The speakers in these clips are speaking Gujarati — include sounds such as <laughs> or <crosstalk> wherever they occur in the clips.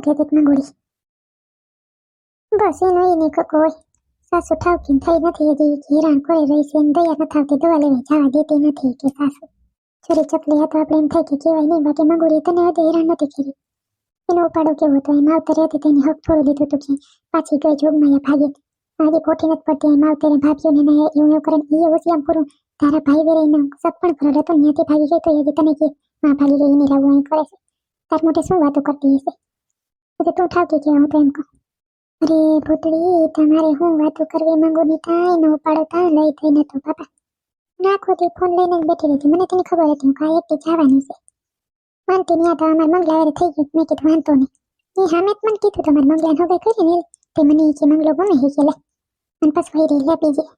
હતી મંગોળી બસ એનો એને કકો હોય. સાસુ ઠાવકીને થઈ નથી હજી. હેરાન કોઈ રહી છે દયા ન થાવતી દવા લેવા જવા દેતી નથી કે સાસુ. છોરી ચકલી હતો આપણે એમ થાય કે કહેવાય નહીં. બાકી મંગોળી તને હજી હેરાન નથી કરી એનો ઉપાડો કેવો હતો? એમ આવતર હતી તેની હક થોડું લીધું હતું કે પાછી ગઈ જોગમાં ભાગે. આજે કોઠી નથી પડતી. એમ આવતરે ભાભીઓને એવું એવું કરે એ ઓછી આમ પૂરું. તારા ભાઈ વેરે એનો સપણ પણ ફરડ હતો ત્યાંથી ભાગી ગઈ તો એ તને કે, માં ભાગી ગઈ, એને લાવું અહીં કરે છે. તાર મોટે શું વાતો કરતી હશે? પછી તું ઠાકી કે હું તો એમ કહું. અરે ભૂતળી, તમારે હું વાતો કરવી માંગુ ની તાય નો ઉપાડતા, લઈ થઈ નતો બાપા. નાખો તે ફોન લઈને બેઠી રહી મને તેની ખબર હતી હું કાંઈ એકટી જવાની છે. માનતી નહીં તો અમારે મંગલાવારે થઈ ગયું, મેં કીધું વાંધો નહીં. એ હામે જ મને કીધું તમારે મંગલાને હવે કરીને તે મને કે મંગલો ગમે કે લે. અને પછી વહી રહી લેપી જાય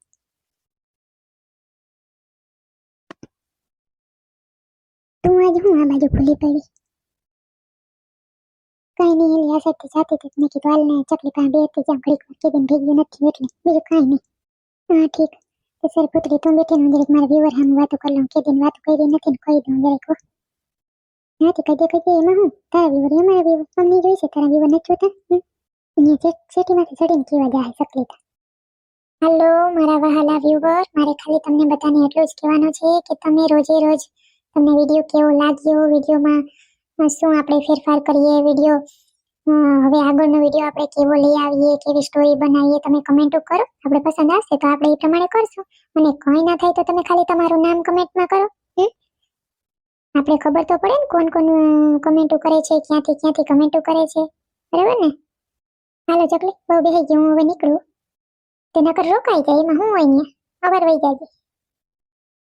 તું આજ હું આ બાજુ ભૂલી પડી? કઈ નહીં સાઈડથી જાતી હતી મેં કીધું હાલને ચકલી પાસે બે હતી જ્યાં ઘડીક કીધું ભેગી નથી એટલે બીજું કાંઈ નહીં હા ઠીક તો સર પુત્રી તું બેઠી હું જરીક મારા વ્યુઅર સામે વાતો કરી લઉં કીધી વાતો કરી નથી ને કહી દઉં જરીક તે કહી દે કહી એમાં હું તારા વ્યુઅર અમારા વ્યુઅર અમને જોઈ છે તારા વ્યુઅર નથી જોતા? અહીંયા સિટીમાંથી ચડીને કેવા જાય ચકલી તા હાલો મારા વહાલા વ્યુઅર મારે ખાલી તમને બધાને એટલું જ કહેવાનું છે કે તમે રોજે રોજ તમને વીડિયો કેવો લાગ્યો વિડીયોમાં શું આપણે ફેરફાર કરીએ વીડિયો હવે આગળનો વીડિયો આપણે કેવો લઈ આવીએ, કેવી સ્ટોરી બનાવીએ, તમે કમેન્ટો કરો. આપણે પસંદ આવશે તો આપણે એ પ્રમાણે કરશું. અને કંઈ ના થાય તો તમે ખાલી તમારું નામ કમેન્ટમાં કરો આપણે ખબર તો પડે ને કોણ કોણ કમેન્ટો કરે છે, ક્યાંથી ક્યાંથી કમેન્ટો કરે છે. બરાબર ને? હાલો ચકલી, બહુ બેહી ગઈ હું હવે નીકળું. તેના કર રોકાઈ જાય, એમાં હું હોય ને અવાર વહી જાય.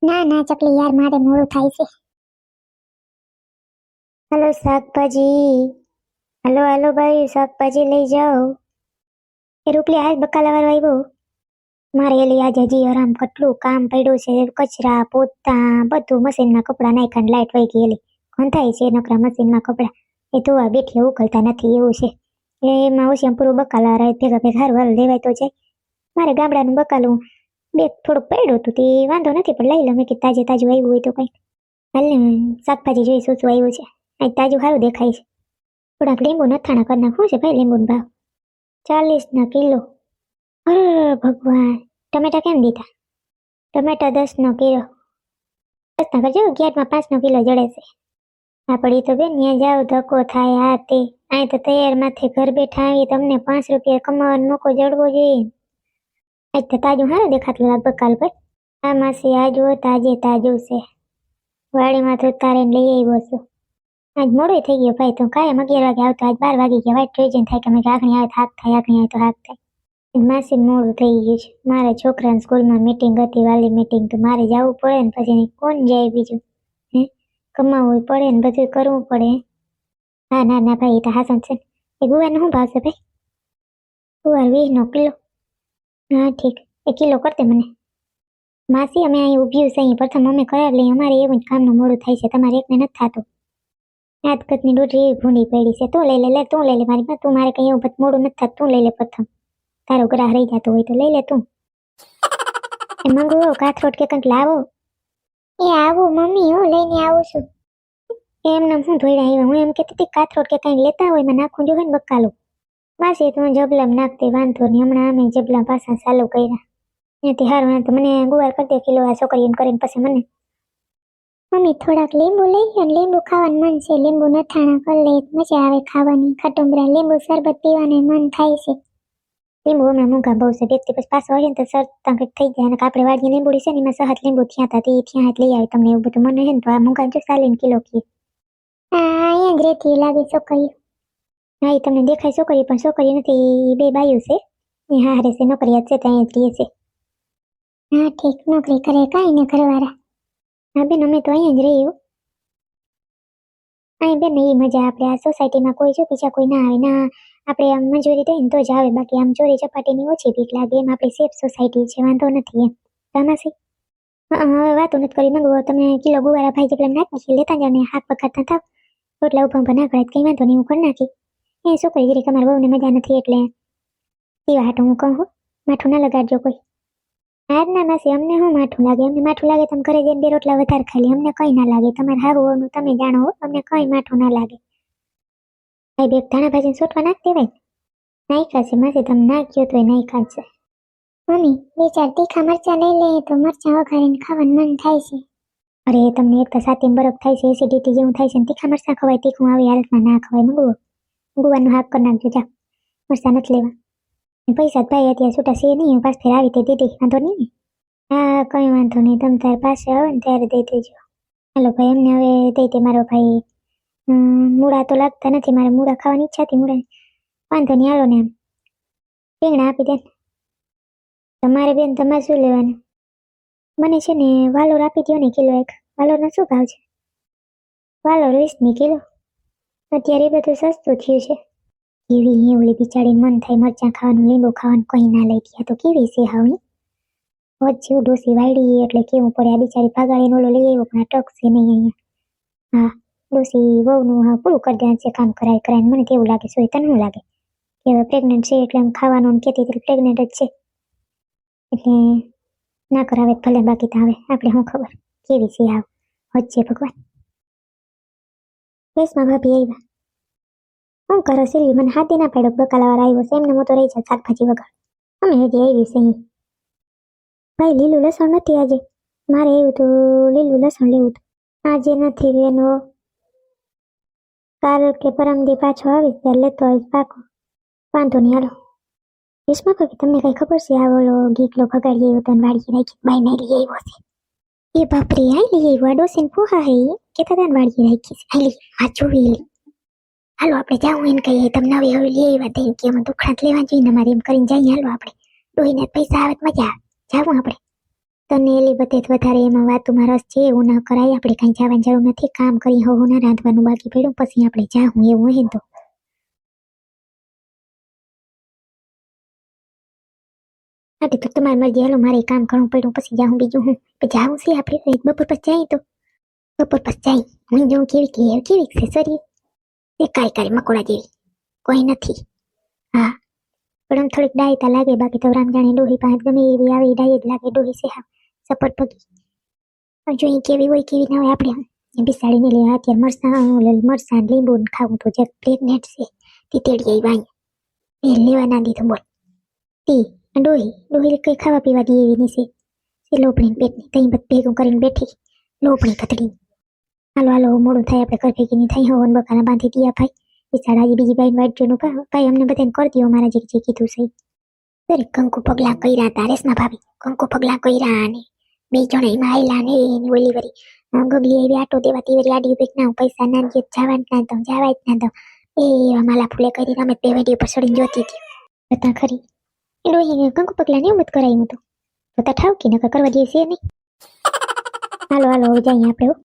ના ના ચકલી યાર, મારે મોડું થાય છે. હલો, શાકભાજી. હલો, હાલો ભાઈ, શાકભાજી લઈ જાઓ. એ રૂપલી હાલ બકાલાવાળો આવ્યો મારે એલી આજે હજી આરામ કેટલું કામ પડ્યું છે, કચરા, પોતા, બધું મશીનમાં કપડાં નાખ્યા લાઇટ વહી ગઈ એલી ગંધાય છે નકરા મશીનમાં કપડાં. એ ધોવા બેઠી ઉકળતા નથી એવું છે. એમાં ઓછી પૂરું બકાલા રહે, ભેગા ભેગા હારું વાલ લેવાય તો જાય. મારે ગામડાનું બકાલું બે થોડુંક પડ્યું હતું, તે વાંધો નથી, પણ લઈ લો, મેં કે તાજે તાજું આવ્યું હોય તો કંઈક હાલ ને શાકભાજી જોઈ શું શું આવ્યું છે. અહીં તાજું સારું દેખાય છે. થોડાક લીંબુ નથાણા કરી નાખવું છે ભાઈ લીંબુનો ભાવ? ચાલીસના કિલો. અરે ભગવાન, ટમેટા કેમ દીધા ટમેટા દસ નો કિલો. દસના કરજો અગિયારમાં પાંચ નો કિલો જડે છે. આપણી તો બેન ત્યાં જાવ, ધક્કો થાય આ તે. અહીં તો તૈયાર માથે ઘર બેઠા આવી, તમને પાંચ રૂપિયા કમાવાનો મોકો જડવો જોઈએ. આજ તો તાજું સારું દેખાતું લગભગ કાલ પર. આ માસી આજુ તાજે તાજું છે. વાડીમાં તો તારે લઈ આવ્યો છું. આજ મોડું થઈ ગયું ભાઈ. તું કાયમ અગિયાર વાગે આવતો, આજ બાર વાગી ગયા વાઈટ ટ્રેજન થાય કે અમે આખણી આવે હાથ થાય આખણી આવે તો હાથ થાય. માસી મોડું થઈ ગયું છે. મારા છોકરાની સ્કૂલમાં મીટિંગ હતી, વાલી મીટિંગ તો મારે જવું પડે ને પછી કોણ જાય બીજું? હે? કમાવવું પડે ને બધું કરવું પડે. હા, ના ના ભાઈ, એ તો હાસન છે એ ગુવારનો શું ભાવશે ભાઈ? ગુવાર વીસનો કિલો. હા, ઠીક. એ કિલો કરતે મને. માસી, અમે અહીં ઊભી છે અહીં. પ્રથમ અમે કરાવી લઈએ. અમારે એવું જ કામનું મોડું થાય છે. તમારે એકને નથી થતું. આજકતની ડોટી એવી ભૂંડી પડી છે. તું લઈ લે લે તું લઈ લે મારી પાસે. તું મારે કઈ એવું મોડું નથી થતું. તું લઈ લે પ્રથમ. તારો ગ્રાહ રહી જતો હોય તો લઈ લે તું. <laughs> એ મંગવો કાથરોટ કે કંઈક લાવો. એ આવું મમ્મી હું લઈને આવું છું. એમને હું ધોઈડા આવ્યા હું એમ કહેતી હતી કાથરોટ કે કંઈક લેતા હોય એમાં નાખું જોઈએ ને બકાલું. માસી તું જબલામ નાખતી વાંધો નહીં. હમણાં અમે જબલા પાછા ચાલુ કર્યા. ત્યાંથી હારું તો મને ગુવાર કરી દે કિલો આ છોકરીને કરીને પછી મને. મમ્મી થોડાક લીંબુ લઈ લો લીંબુ ખાવાનું મન છે. લીંબુના થાણા કરી લે મજા આવે ખાવાની. ખટુંબરા લીંબુ શરબત પીવાનું મન થાય છે. લીંબુ હમણાં મૂંઘા બહુ છે. વ્યક્તિ પછી પાછો હોય ને તો સર કંઈક થઈ જાય. અને આપણે વાડીએ લીંબુડી છે ને એમાં સહત લીંબુ થયા હતા તે થયા હાથ લઈ આવી. તમને એવું બધું મને છે ને તો આ મૂંઘા જો સાલીને કિલો કીએ. અહીંયા જ રેતી લાગે છોકરીઓ. હા એ તમને દેખાય છોકરી પણ છોકરી નથી. બે બાયું છે. એ હા હારે છે નોકરી છે ત્યાં જ રહીએ છે. હા ઠીક. નોકરી કરે કાંઈ ને ઘરવાળા. હા બેન અમે તો અહીંયા જ રહીએ. અહીં બેન એ મજા આપણે આ સોસાયટીમાં કોઈ જો બીજા કોઈ ના આવે. ના આપણે આમ મંજૂરી દઈએ ને તો જ આવે. બાકી આમ ચોરી ચપાટીની ઓછી બીક લાગે. એમ આપણી સેફ સોસાયટી છે. વાંધો નથી એમ. હા, હવે વાતો નથી કરી. માંગુ તમે કિલો ગુવારા ભાઈ જેટલા નાખી લેતા જાવ ને હાથ પખાતા થાવ રોટલા ઊભા ઊભા ના કરાય કંઈ વાંધો નહીં હું કરી નાખી. એ શું કરી જરી તમારા બહુને મજા નથી એટલે એવા હાટું હું કહું. માઠું ના લગાડજો કોઈ. ના માસી, અમને શું માઠું લાગે? અમને માઠું લાગે તમે ઘરે જઈને બે રોટલા વધારે ખાલી અમને કંઈ ના લાગે. તમારે હારું હોવાનું, તમે જાણો અમને કંઈ માઠું ના લાગે. ભાઈ બેગ ધાણા ભાજીને સોટવા નાખ દેવાય નાઈ ખાશે માસી, તમે નાખ્યો તોય નાઈ ખાશે મમ્મી, બે ચાર તીખા મરચા લઈ લઈએ તો મરચા વઘારીને ખાવાનું મન થાય છે. અરે તમને એક તો સાથે બરફ થાય છે એસિડિટી જેવું થાય છે ને તીખા મરચા ખવાય, તીખું આવી, હાલતમાં ના ખવાય. મગું ગુવાનું હાક કરી નાખજો, જા. મરચા નથી લેવા. ને પૈસા ભાઈ અત્યારે છૂટા છે નહીં, હું ફેર આવી તે દીધી, વાંધો નહીં ને? હા, કંઈ વાંધો નહીં, તમે તારે પાસે આવે ને ત્યારે દઈ દેજો. હાલો ભાઈ, એમને હવે દઈ દે મારો ભાઈ. મૂળા તો લાગતા નથી, મારે મૂળા ખાવાની ઈચ્છા હતી મૂળા વાંધો નહીં, હાલો ને એમ. રીંગણા આપી દે તમારે બેન, તમારે શું લેવાનું? મને છે ને વાલોર આપી દો ને કિલો એક. વાલોરનો શું ભાવ છે? વાલોર વીસની કિલો. અત્યારે બધું સસ્તું થયું છે. કેવી ઓલી બિચારી મન થાય મરચાં ખાવાનું, લીંબુ ખાવાનું, કંઈ ના લઈ ગયા. તો કેવી છે હવે? વચ્ચે ડોસી વાળી એટલે કેવું પડે? આ બિચારી ભાગાડીને ઓલો લઈ આવ્યો, પણ ટક છે નહીં અહીંયા. હા, ડોસી વહુનું હા પૂરું કરી દે છે, કામ કરાય કરાય. મને કેવું લાગે છે, તને શું લાગે? કે હવે પ્રેગ્નન્ટ છે એટલે એમ ખાવાનું કહેતી હતી પ્રેગ્નન્ટ જ છે. એટલે ના કરાવે ભલે બાકી તો આવે. આપણે શું ખબર? કેવી છે આવ વચ્ચે ભગવાન. બેસમાં ભાભી આવ્યા. શું કરો સિલી મને હાથી ના પાડો બકાલાવાર આવ્યો છે, એમને હું તો રહી જાય શાકભાજી વગર. અમે હજી આવી છે ભાઈ, લીલું લસણ નથી આજે. મારે એવું તો લીલું લસણ લેવું હતું. આજે નથી એનો કાલ કે પરમદી પાછો આવીશ, ત્યારે લેતો આવીશ પાકો. વાંધો નહીં, હાલો. વિશ્મા ભાભી તમને કઈ ખબર છે, આ ઓલો ગીકલો ભગાડી આવ્યો તને વાળી રાખી બાઈ ને લઈ આવ્યો છે. એ બાપરી આ લઈ આવ્યો, આ ડોસીને પોહા હે કે તને વાડી રાખી છે. આ લઈ આ જોઈ હાલો આપણે જાઉં એને કહીએ, તમને હવે હવે લઈ આવ્યા થઈ કે અમે દુખણાત લેવા જોઈએ ને, મારે એમ કરીને જઈએ. હાલો આપણે. ડોહીને પૈસા આવે મજા જાવું આપણે. તને એલી બધે વધારે એમાં વાતોમાં રસ છે, એવું ના કરાય. આપણે કાંઈ જવાની જરૂર નથી. કામ કરી હોવું ના રાંધવાનું બાકી પડ્યું. પછી આપણે જાઉં એવું હે તો. હા, તો તમારી મરજી હાલો, મારે કામ કરવું પડ્યું. પછી જાઉં બીજું હું. જાઉં છે આપણે. બપોર પછી જાય તો. બપોર પછી જાય. હું જાઉં કેવી કેવી કેવી છે સરી એ કાઈ મકોડા જેવી કોઈ નથી હા પણ થોડીક ડાયતા લાગે બાકી તો રામ જાણે ડોહી પાસે ગમે એવી આવે ડાય જ લાગે ડોહી છે હા સપટ પગી જો અહીં કેવી હોય કેવી ના હોય આપણે એ બિસાડીને લે અત્યારે મરસા ઓલે લીંબુ ખાવું તો જે પ્રેગ્નેન્ટ છે તે આવી વાંઈ એ લેવા ના દીધું બોલ તી ડોહી ડોહી કઈ ખાવા પીવા દે એવી નહીં છે લોપણી પેટની તઈ બધ ભેગું કરીને બેઠી લોપણી કતડી હાલો હાલો, મોડું થાય આપણે ઘર ભેગી નહીં થાય હવન બકાના બાંધી દીયા ભાઈ. બિચારા આજે બીજી બાઈ વાઇટ જોનું ભાઈ, અમને બધાને કરી દીધો મારા જે કીધું છે અરે, કંકુ પગલા કર્યા તારે ના ભાભી. કંકુ પગલા કર્યા ને. બે જણા એમાં આવેલા ને, એની ઓલી વરી ગગલી એવી આટો દેવાતી વરી આડી ઊભી ના પૈસા ના જે જવા ના દઉં જવા જ ના દઉં. એ માલા ફૂલે કરી અમે તે વેડી પર સડીને જોતી હતી. બતા ખરી. એ કંકુ પગલા ને જ કરાયું હતું. ઠાવ કે નકર કરવા દઈએ છીએ નહીં. હાલો હાલો, હવે જઈએ આપણે.